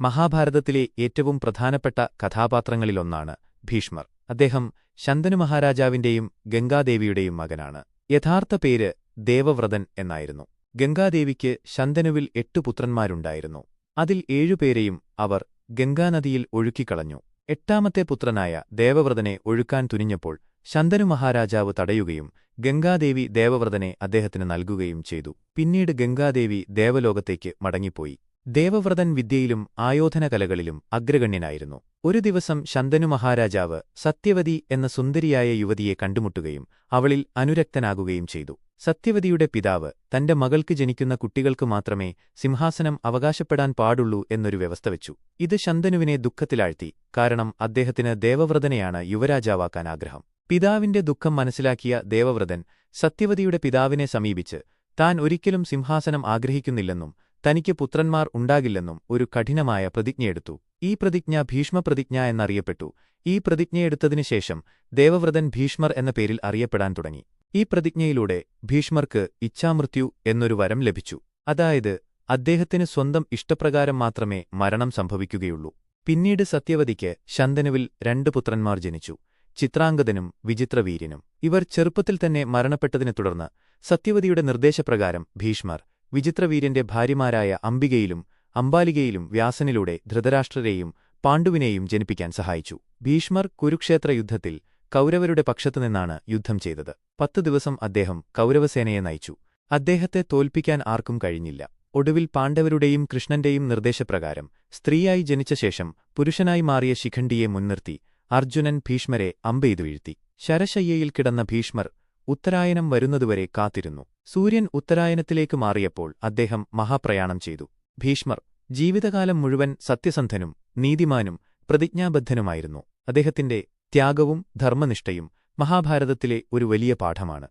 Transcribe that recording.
മഹാഭാരതത്തിലെ ഏറ്റവും പ്രധാനപ്പെട്ട കഥാപാത്രങ്ങളിലൊന്നാണ് ഭീഷ്മർ. അദ്ദേഹം ശന്തനു മഹാരാജാവിന്റെയും ഗംഗാദേവിയുടെയും മകനാണ്. യഥാർത്ഥ പേര് ദേവവ്രതൻ എന്നായിരുന്നു. ഗംഗാദേവിക്ക് ശന്തനുവിൽ എട്ടു പുത്രന്മാരുണ്ടായിരുന്നു. അതിൽ ഏഴുപേരെയും അവർ ഗംഗാനദിയിൽ ഒഴുക്കിക്കളഞ്ഞു. എട്ടാമത്തെ പുത്രനായ ദേവവ്രതനെ ഒഴുക്കാൻ തുനിഞ്ഞപ്പോൾ ശന്തനു മഹാരാജാവ് തടയുകയും ഗംഗാദേവി ദേവവ്രതനെ അദ്ദേഹത്തിന് നൽകുകയും ചെയ്തു. പിന്നീട് ഗംഗാദേവി ദേവലോകത്തേക്ക് മടങ്ങിപ്പോയി. ദേവവ്രതൻ വിദ്യയിലും ആയോധനകലകളിലും അഗ്രഗണ്യനായിരുന്നു. ഒരു ദിവസം ശന്തനു മഹാരാജാവ് സത്യവതി എന്ന സുന്ദരിയായ യുവതിയെ കണ്ടുമുട്ടുകയും അവളിൽ അനുരക്തനാകുകയും ചെയ്തു. സത്യവതിയുടെ പിതാവ് തന്റെ മകൾക്ക് ജനിക്കുന്ന കുട്ടികൾക്ക് മാത്രമേ സിംഹാസനം അവകാശപ്പെടാൻ പാടുള്ളൂ എന്നൊരു വ്യവസ്ഥ വെച്ചു. ഇത് ശന്തനുവിനെ ദുഃഖത്തിലാഴ്ത്തി കാരണം അദ്ദേഹത്തിന് ദേവവ്രതനെയാണ് യുവരാജാവാക്കാൻ ആഗ്രഹം. പിതാവിന്റെ ദുഃഖം മനസ്സിലാക്കിയ ദേവവ്രതൻ സത്യവതിയുടെ പിതാവിനെ സമീപിച്ച് താൻ ഒരിക്കലും സിംഹാസനം ആഗ്രഹിക്കുന്നില്ലെന്നും തനിക്ക് പുത്രന്മാർ ഉണ്ടാകില്ലെന്നും ഒരു കഠിനമായ പ്രതിജ്ഞയെടുത്തു ഈ പ്രതിജ്ഞ ഭീഷ്മപ്രതിജ്ഞ എന്നറിയപ്പെട്ടു. ഈ പ്രതിജ്ഞയെടുത്തതിനുശേഷം ദേവവ്രതൻ ഭീഷ്മർ എന്ന പേരിൽ അറിയപ്പെടാൻ തുടങ്ങി. ഈ പ്രതിജ്ഞയിലൂടെ ഭീഷ്മർക്ക് ഇച്ഛാമൃത്യു എന്നൊരു വരം ലഭിച്ചു. അതായത് അദ്ദേഹത്തിന് സ്വന്തം ഇഷ്ടപ്രകാരം മാത്രമേ മരണം സംഭവിക്കുകയുള്ളൂ. പിന്നീട് സത്യവതിക്ക് ശന്തനുവിൽ രണ്ട് പുത്രന്മാർ ജനിച്ചു. ചിത്രാംഗതനും വിചിത്രവീര്യനും. ഇവർ ചെറുപ്പത്തിൽ തന്നെ മരണപ്പെട്ടതിനെ തുടർന്ന് സത്യവതിയുടെ നിർദ്ദേശപ്രകാരം ഭീഷ്മർ വിചിത്രവീര്യന്റെ ഭാര്യമാരായ അംബികയിലും അംബാലികയിലും വ്യാസനിലൂടെ ധൃതരാഷ്ട്രരെയും പാണ്ഡുവിനെയും ജനിപ്പിക്കാൻ സഹായിച്ചു. ഭീഷ്മർ കുരുക്ഷേത്ര യുദ്ധത്തിൽ കൗരവരുടെ പക്ഷത്തുനിന്നാണ് യുദ്ധം ചെയ്തത്. പത്തു ദിവസം അദ്ദേഹം കൗരവസേനയെ നയിച്ചു. അദ്ദേഹത്തെ തോൽപ്പിക്കാൻ ആർക്കും കഴിഞ്ഞില്ല. ഒടുവിൽ പാണ്ഡവരുടെയും കൃഷ്ണന്റെയും നിർദ്ദേശപ്രകാരം സ്ത്രീയായി ജനിച്ച ശേഷം പുരുഷനായി മാറിയ ശിഖണ്ഡിയെ മുൻനിർത്തി അർജുനൻ ഭീഷ്മരെ അമ്പെയ്തു വീഴ്ത്തി. ശരശയ്യയിൽ കിടന്ന ഭീഷ്മർ ഉത്തരായനം വരുന്നതുവരെ കാത്തിരുന്നു. സൂര്യൻ ഉത്തരായനത്തിലേക്ക് മാറിയപ്പോൾ അദ്ദേഹം മഹാപ്രയാണം ചെയ്തു. ഭീഷ്മർ ജീവിതകാലം മുഴുവൻ സത്യസന്ധനും നീതിമാനും പ്രതിജ്ഞാബദ്ധനുമായിരുന്നു. അദ്ദേഹത്തിന്റെ ത്യാഗവും ധർമ്മനിഷ്ഠയും മഹാഭാരതത്തിലെ ഒരു വലിയ പാഠമാണ്.